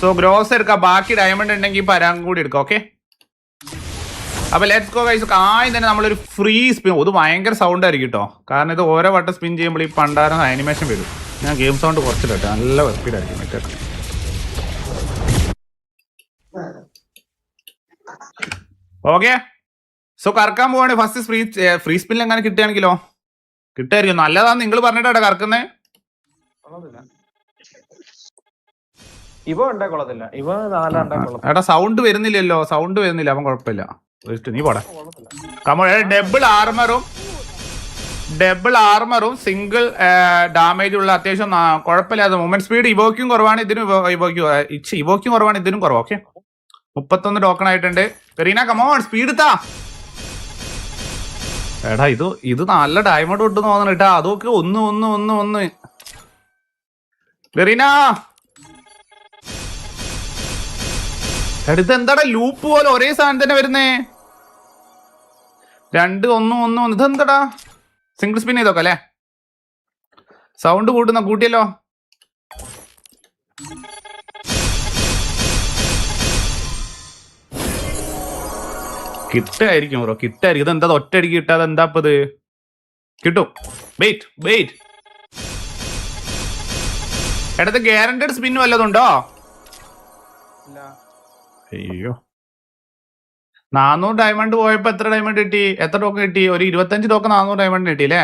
So gross എടുക്കാം. ബാക്കി diamond ഉണ്ടെങ്കിൽ പരാൻ കൂടി എടുക്കാം ഓക്കെ അപ്പൊ ലെറ്റ്സ് ഗോ ഗൈസ് ആദ്യം തന്നെ നമ്മളൊരു ഫ്രീ സ്പിൻ ഇത് ഭയങ്കര സൗണ്ട് ആയിരിക്കും കേട്ടോ കാരണം ഇത് ഓരോ വട്ടം സ്പിൻ ചെയ്യുമ്പോൾ ഈ പണ്ടാരം ആനിമേഷൻ വരും. ഞാൻ ഗെയിം സൗണ്ട് കുറച്ചിട്ടെ നല്ല സ്പീഡായിരിക്കും മറ്റേ. ഓക്കെ സോ കറക്കാൻ പോവാണ്. ഫസ്റ്റ് ഫ്രീ ഫ്രീ സ്പിന്നിൽ എങ്ങനെ കിട്ടുകയാണെങ്കിലോ? കിട്ടായിരിക്കും. നല്ലതാന്ന് നിങ്ങൾ പറഞ്ഞിട്ടാ കറക്കുന്നേ. ഇവ ഉണ്ടാ കൊള്ളത്തില്ല. ഇവ നാലാണ്ടാ കൊള്ളത്തില്ല. എടാ സൗണ്ട് വരുന്നില്ലല്ലോ. സൗണ്ട് വരുന്നില്ല. അവൻ കുഴപ്പമില്ല. നീ പോടാ. കമോ ഡബിൾ ആർമറും ഡബിൾ ആർമറും സിംഗിൾ ഡാമേജ് ഉള്ള അത്യാവശ്യം കുഴപ്പമില്ലാതെ മൂവ്മെന്റ് സ്പീഡ് ഇവോക്കും കുറവാണ് ഇതിനും ഇവോക്കും ഇവോക്കും കുറവാണ് ഇതിനും കുറവ്. ഓക്കെ മുപ്പത്തൊന്ന് ടോക്കൺ ആയിട്ടുണ്ട്. കരീന കമോൺ സ്പീഡ് താ എടാ ഇത് ഇത് നല്ല ഡയമണ്ട് ഇട്ട് തോന്നണം കേട്ടാ. അതൊക്കെ ഒന്ന് ഒന്ന് ഒന്ന് ഒന്ന്. കരീന എടാ ഇത് എന്താടാ ലൂപ്പ് പോലെ ഒരേ സാധനം തന്നെ വരുന്നേ? രണ്ട് ഒന്നും ഒന്നും ഒന്ന്. ഇതെന്താടാ? സിംഗിൾ സ്പിൻ ചെയ്തോക്കെ അല്ലേ? സൗണ്ട് കൂട്ടുന്ന കൂട്ടിയല്ലോ. കിട്ടായിരിക്കും ബ്രോ. കിട്ടായിരിക്കും. ഇതെന്താ ഒറ്റയടിക്ക് കിട്ടാതെ എന്താ ഇപ്പത് കിട്ടും. വെയിറ്റ് വെയിറ്റ് ഇടത്ത് ഗ്യാരണ്ടഡ് സ്പിൻ വല്ലതുണ്ടോ ഇല്ല. അയ്യോ. നാനൂറ് ഡയമണ്ട് പോയപ്പോ എത്ര ഡയമണ്ട് കിട്ടി? എത്ര ടോക്കൺ കിട്ടി? ഒരു ഇരുപത്തഞ്ച് ടോക്കൺ നാനൂറ് ഡയമണ്ട് കിട്ടി അല്ലേ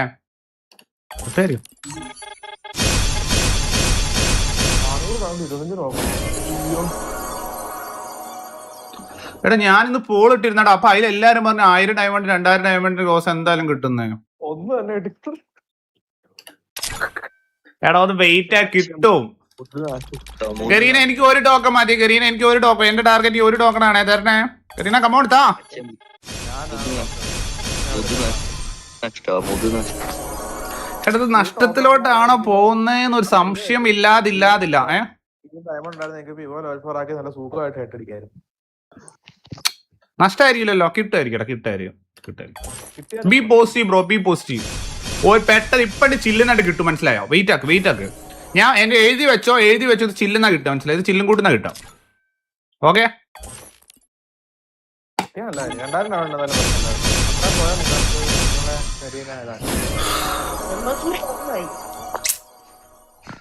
എടാ ഞാനിന്ന് പോൾ ഇട്ടിരുന്നടാ. അപ്പൊ അതിൽ എല്ലാരും പറഞ്ഞു ആയിരം ഡയമണ്ട് രണ്ടായിരം ഡയമണ്ട് റോസ് എന്തായാലും കിട്ടുന്നേ. ഒന്ന് തന്നെ എടാ ഒന്ന് വെയിറ്റ് ആ കിട്ടും. ഗരീന എനിക്ക് ഒരു ടോക്കൺ മതി. ഗരീന എനിക്ക് ഒരു ടോക്കൺ എന്റെ ടാർഗറ്റ് ഒരു ടോക്കൺ ആണ്. തരണേ ഗരീന കമോൺ താ ചേട്ടത് നഷ്ടത്തിലോട്ടാണോ പോകുന്നതെന്ന് ഒരു സംശയം ഇല്ലാതില്ലാതില്ല. ഏ? നഷ്ടമായിരിക്കില്ലല്ലോ കിട്ടുമായിരിക്കും കിട്ടായിരിക്കും കിട്ടായിരിക്കും. കിട്ടിയ B positive bro B positive ഓ പെട്ടെന്ന് ഇപ്പഴ് ചില്ലിനായിട്ട് കിട്ടും. മനസ്സിലായോ? വെയിറ്റ് ആക്ക് വെയിറ്റ് ആക്ക്. ഞാൻ എന്റെ എഴുതി വെച്ചോ എഴുതി വെച്ചോ ഇത് ചില്ലുന്ന കിട്ടും മനസ്സിലായി? ഇത് ചില്ലും കൂട്ടുന്ന കിട്ടാം ഓക്കെ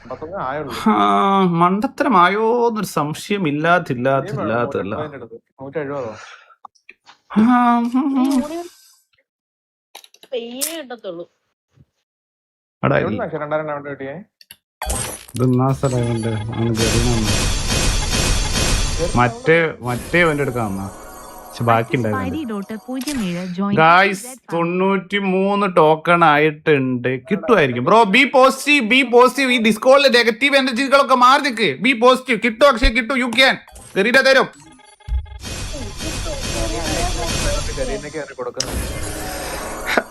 മണ്ടത്തരമായോന്നൊരു മണ്ടത്തരമായോ എന്നൊരു സംശയം ഇല്ലാത്തില്ലാത്തില്ലാത്തല്ല നൂറ്റി എഴുപതോ പെയ്യേ കിട്ടത്തുള്ളൂ. രണ്ടായിരം കിട്ടിയേ? മറ്റേ മറ്റേ വണ്ടി എടുക്കാൻ വന്നാ ഗായ്സ് തൊണ്ണൂറ്റി മൂന്ന് ടോക്കൺ ആയിട്ടുണ്ട്. കിട്ടുമായിരിക്കും. Bro B positive B positive ഈ ഡിസ്കോളിലെ നെഗറ്റീവ് എനർജികളൊക്കെ മാറി നിൽക്ക് ബി പോസിറ്റീവ് കിട്ടും അക്ഷയ കിട്ടും. യു ക്യാൻ ഗരീന തരും. കൊടുക്കുന്നത്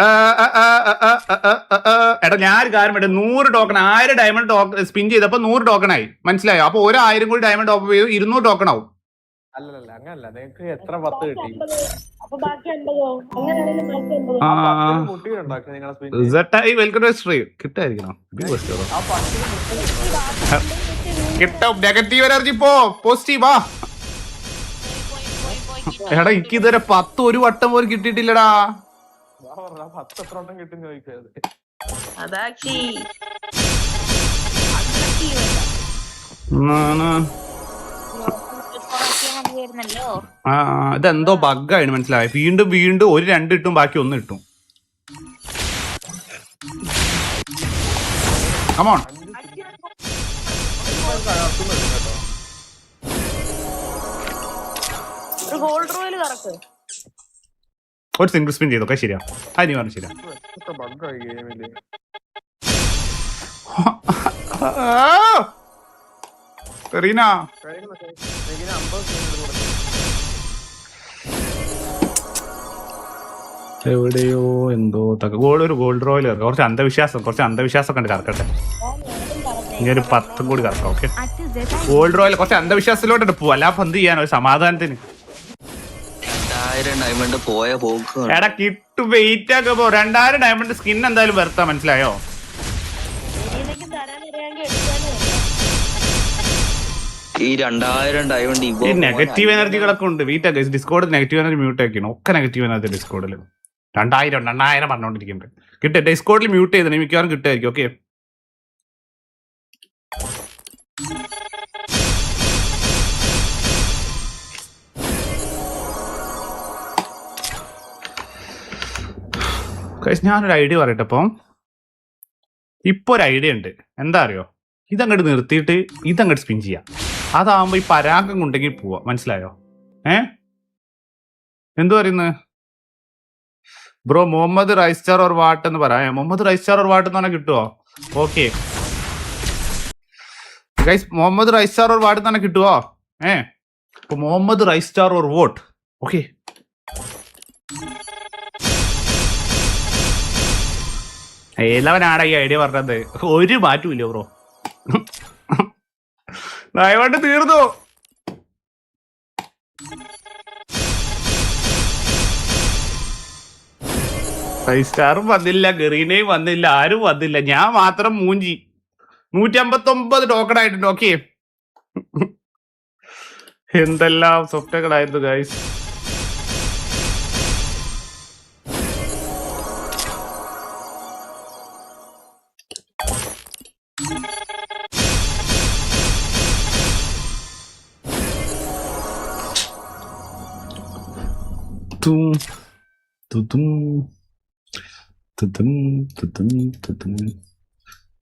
ആ, ആ, ആ, ആ, ആ, ആ, ആ, ആ. എടാ ഞാൻ ഒരു കാര്യം പറ്റും നൂറ് ടോക്കൺ ആയിരം ഡയമണ്ട് ടോക്കൺ സ്പിൻ ചെയ്തപ്പോ നൂറ് ടോക്കൺ ആയി. മനസ്സിലായോ? അപ്പൊ ഒരു ആയിരം കൂടി ഡയമണ്ട് ടോപ്പ് ചെയ്തു ഇരുന്നൂറ് ടോക്കൺ ആവും. അല്ലല്ല അങ്ങനല്ല. നിങ്ങക്ക് എത്ര പത്ത് കിട്ടി? കിട്ടായിരിക്കണം നെഗറ്റീവ് എനർജി പോ പോസിറ്റീവ് എടാ എനിക്ക് ഇതുവരെ പത്ത് ഒരു വട്ടം പോലും കിട്ടിയിട്ടില്ലടാ. പത്ത് എത്ര വട്ടം കിട്ടും ചോദിക്കരുത്. ആ ഇതെന്തോ ബഗായി മനസ്സിലായി. വീണ്ടും വീണ്ടും ഒരു രണ്ട് ഇട്ടും ബാക്കി ഒന്ന് ഇട്ടും കമോൺ ഒരു ഗോൾഡ് റോയിൽ കറക്ക്. ഒരു സിംഗിൾ സ്പിൻ ചെയ്തോക്കെ ശരിയാ. അത് നീ പറഞ്ഞു ശരിയാ. റീന. എവിടെയോ എന്തോ തക്ക ഗോൾഡ് ഒരു ഗോൾഡ് റോയിൽ കറക്കാം. കുറച്ച് അന്ധവിശ്വാസം കുറച്ച് അന്ധവിശ്വാസം ഒക്കെ ഉണ്ട് കറക്കട്ടെ. ഇനി ഒരു പത്തും കൂടി കറക്കാം ഓക്കെ. ഗോൾഡ് റോയിൽ കുറച്ച് അന്ധവിശ്വാസത്തിലോട്ട് പോവും. അല്ലാപ്പം എന്ത് ചെയ്യാൻ ഒരു സമാധാനത്തിന്. രണ്ടായിരം ഡയമണ്ട് പോയ പോക്ക് എടാ കിട്ടു വെയിറ്റ് ഒക്കെ പോ. രണ്ടായിരം ഡയമണ്ട് സ്കിൻ എന്തായാലും വരുത്താ മനസ്സിലായോ? ഈ രണ്ടായിരം ഡയമണ്ട് ഈ നെഗറ്റീവ് എനർജികളൊക്കെ ഉണ്ട്. വീട്ടാ guys Discord negative energy mute ആക്കിയാണ് ഒക്കെ നെഗറ്റീവ് എനർജി ഡിസ്കോഡിൽ രണ്ടായിരം രണ്ടായിരം പറഞ്ഞുകൊണ്ടിരിക്കുന്നുണ്ട് കിട്ടും ഡിസ്കോഡിൽ മ്യൂട്ട് ചെയ്തിട്ട് മിക്കവാറും കിട്ടുമായിരിക്കും ഓക്കെ ഞാനൊരു ഐഡിയ പറയട്ടെ അപ്പം. ഇപ്പൊ ഒരു ഐഡിയ ഉണ്ട്. എന്താ അറിയോ? ഇതങ്ങോട്ട് നിർത്തിയിട്ട് ഇതങ്ങോട്ട് സ്പിൻ ചെയ്യാം. അതാവുമ്പോ ഈ പരാഗം കൊണ്ടെങ്കിൽ പോവാ. മനസ്സിലായോ? ഏ? എന്തു പറയുന്നത് bro Muhammad Raistar or what എന്ന് പറയാ മുഹമ്മദ് റൈസ്റ്റാർ ഓർ വാട്ട് എന്ന് പറഞ്ഞാൽ കിട്ടുമോ okay guys Muhammad Raistar or what തന്നെ കിട്ടുവോ? ഏ? അപ്പൊ Muhammad Raistar or what? Okay ഏതവനാണ് ഈ ഐഡിയ പറഞ്ഞത്. ഒരു മാറ്റമില്ല ബ്രോ ദയവായിട്ട് തീർന്നു? ഫൈവ് സ്റ്റാറും വന്നില്ല ഗറീനയും വന്നില്ല ആരും വന്നില്ല. ഞാൻ മാത്രം മൂഞ്ചി. നൂറ്റി അമ്പത്തി ഒമ്പത് ടോക്കൺ ആയിട്ടുണ്ട് ഓക്കെ എന്തെല്ലാം സ്വപ്നങ്ങളായിരുന്നു ഗൈസ് Tudum. തുതും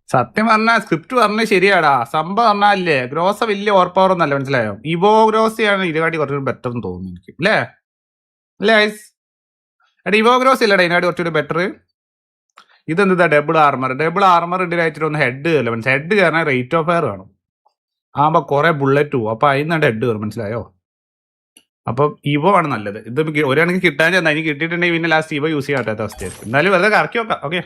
സത്യം പറഞ്ഞാൽ സ്ക്രിപ്റ്റ് പറഞ്ഞ ശരിയാടാ. സംഭവം പറഞ്ഞാലേ ഗ്രോസ വലിയ ഒന്നല്ല മനസ്സിലായോ? ഇവോ ഗ്രോസിയാണ് ഇതിനാട്ടി കുറച്ചുകൂടി ബെറ്റർ എന്ന് തോന്നുന്നു എനിക്ക്. അല്ലേ? അല്ലേ ഐസ് എടാ ഇവോ ഗ്രോസ് ഇല്ലടാ ഇതിനാട്ടി കുറച്ചുകൂടി ബെറ്റർ ഇതെന്താ ഡബിൾ ആർമർ ഡബിൾ ആർമർ ഇതിലായിട്ട് ഒന്ന് ഹെഡ് കയറില്ല മനസ്സിലായി? ഹെഡ് കയറാൻ റേറ്റ് ഓഫ് ഫയർ കാണും. ആകുമ്പോൾ കുറെ ബുള്ളറ്റ് പോകും അപ്പൊ അതിന് ഹെഡ് കയറും മനസ്സിലായോ? അപ്പം ഇവോ ആണ് നല്ലത്. ഇത് ഒരാണെങ്കിൽ കിട്ടാൻ ചെന്നാൽ ഇനി കിട്ടിയിട്ടുണ്ടെങ്കിൽ പിന്നെ ലാസ്റ്റ് ഇവോ യൂസ് ചെയ്യാത്ത അവസ്ഥയായിരിക്കും. എന്നാലും വെറുതെ കറക്കി നോക്കാം ഓക്കെ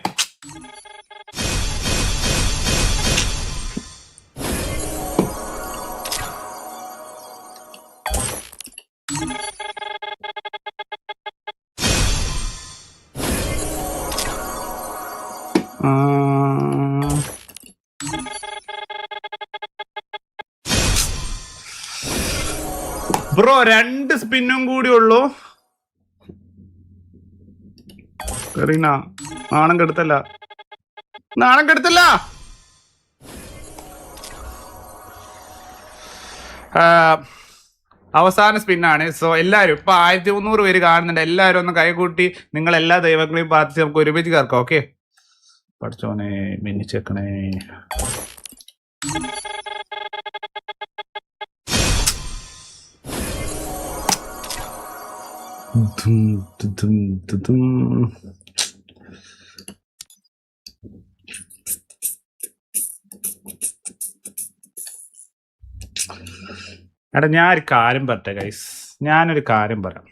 ബ്രോ രണ്ട് സ്പിന്നും കൂടി ഉള്ളൂ. നാണം കെടുത്തല്ല. നാണം കെടുത്തല്ല. അവസാന സ്പിന്നാണ്. സോ എല്ലാവരും ഇപ്പൊ ആയിരത്തി മുന്നൂറ് പേര് കാണുന്നുണ്ട്. എല്ലാവരും ഒന്ന് കൈകൂട്ടി നിങ്ങൾ എല്ലാ ദൈവങ്ങളെയും പ്രാർത്ഥിച്ച് നമുക്ക് ഒരുമിച്ച് കേൾക്കാം ഓക്കെ? പഠിച്ചോനെ മിന്നിച്ചേക്കണേ. ദും, dum, dum, എടാ ഞാൻ ഒരു കാര്യം പറട്ടെ ഗൈസ് ഞാനൊരു കാര്യം പറയാം.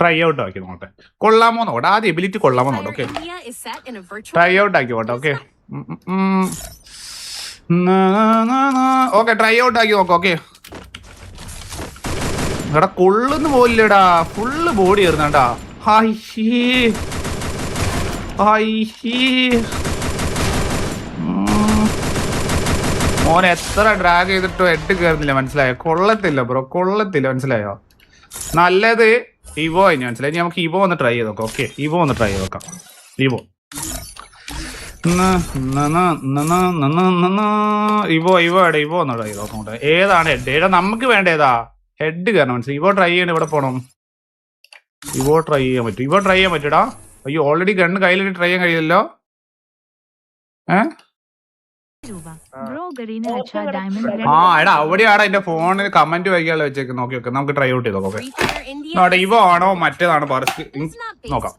ട്രൈ ഔട്ട് ആക്കി നോട്ടെ കൊള്ളാമോ നോട്ടെ ആദ്യം എബിലിറ്റി കൊള്ളാമോ നോട്ടെ ഓക്കെ ട്രൈ ഔട്ട് ആക്കി നോട്ടെ ഓക്കെ ഓക്കെ ട്രൈ ഔട്ട് ആക്കി നോക്കാം ഓക്കെ എടാ കൊള്ളുന്നു പോലില്ലടാ. ഫുള്ള് ബോഡി ഏറുന്നണ്ടാ മോൻ എത്ര ഡ്രാഗ് ചെയ്തിട്ടോ എട്ട് കയറുന്നില്ല മനസ്സിലായോ? കൊള്ളത്തില്ല ബ്രോ കൊള്ളത്തില്ല മനസ്സിലായോ? നല്ലത് ഇവോ ഇനി മനസ്സിലായി. നമുക്ക് ഇവോ ഒന്ന് ട്രൈ ചെയ്ത് നോക്കാം. ഓക്കെ ഇവോ ഒന്ന് ട്രൈ ചെയ്ത് നോക്കാം. ഇവോ. ഇവോ ഇവോ എടാ ഇവോ ഒന്ന് ട്രൈ ചെയ്ത് നോക്കാം. ഏതാണ് എഡ് ഏതാ നമുക്ക് വേണ്ട ഏതാ ഹെഡ് കാരണം മനസ്സിലായി? ഇവോ ട്രൈ ചെയ്യണം ഇവിടെ പോണം. ഇവോ ട്രൈ ചെയ്യാൻ പറ്റും. ഇവോ ട്രൈ ചെയ്യാൻ പറ്റൂടാ. അയ്യോ ഓൾറെഡി ഗണ്ണ് കയ്യിലിട്ട് ട്രൈ ചെയ്യാൻ കഴിയില്ലല്ലോ. ഏഹ് ആ. എടാ അവിടെയാണ് എന്റെ ഫോണിൽ കമന്റ് വൈകാതെ വെച്ചേക്ക്. നോക്കി നോക്കാം നമുക്ക് ട്രൈ ഔട്ട് ചെയ്ത് നോക്കാം ഇവോ ആണോ മറ്റേതാണോ പറച്ച് നോക്കാം.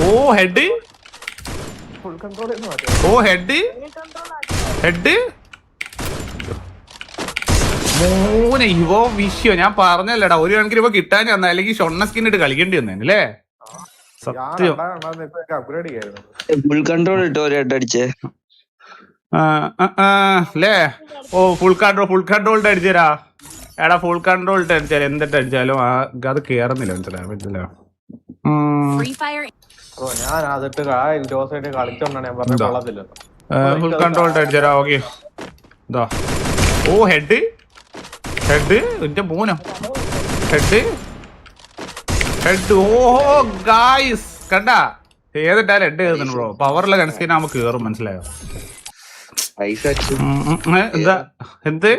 ഓ ഹെഡ് ഓ ഹെഡ് ഹെഡ് മോനെ ഇവോ വിഷയോ ഞാൻ പറഞ്ഞല്ലടാ. ഒരു കണക്കിന് ഇപ്പൊ കിട്ടാൻ ചെന്ന അല്ലെങ്കിൽ ഷൊണ്ണ സ്കിൻ ഇട്ട് കളിക്കേണ്ടി വന്നേ അല്ലേ? സത്യം. ഫുൾ കൺട്രോൾ ഇട്ടോ ഒരു അടിച്ചേ. അല്ലേ? ഓ ഫുൾ കൺട്രോൾ ഫുൾ കൺട്രോൾട്ട് അടിച്ചരാ. എടാ ഫുൾ കൺട്രോൾട്ട് അടിച്ചാൽ എന്തിട്ട് അടിച്ചാലും അത് കേറുന്നില്ല മനസ്സിലായോ? മനസ്സിലായോ? ഞാൻ അതിട്ട് കളിച്ചോണ്ടാണ് ഞാൻ പറഞ്ഞ എന്താ? ഫുൾ കൺട്രോൾ അടിച്ചരാ ഓക്കെ. ഇതാ. ഓ ഹെഡ് ഹെഡ് എന്റെ മൂനോ? ഹെഡ്. ഹെഡ്. ഓ ഗായ്സ് കണ്ട? ഏതിട്ടാ ഹെഡ് കേറുന്നു ബ്രോ പവറുള്ള ഗൺസ്കിൻ നമുക്ക് കേറും മനസ്സിലായോ? എന്താ? എന്ത്?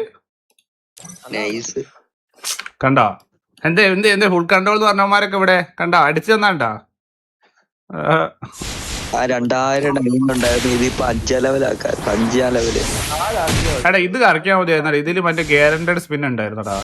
കണ്ടോ? എന്ത് എന്ത് എന്ത് ഫുൾ കൺട്രോൾ എന്ന് പറഞ്ഞവന്മാരൊക്കെ ഇവിടെ? കണ്ടോ? അടിച്ചു തന്നാണ്ടാ ആ രണ്ടായിരം ഡയമണ്ട് ഉണ്ടായിരുന്നു. ഇതിപ്പോ അഞ്ചാം ലെവലാക്കാം അഞ്ചാം ലെവൽ എടാ ഇത് കറക്കിയാൽ മതി ഇതിൽ മറ്റേ ഗ്യാരണ്ടഡ് സ്പിൻ ഉണ്ടായിരുന്നടാ.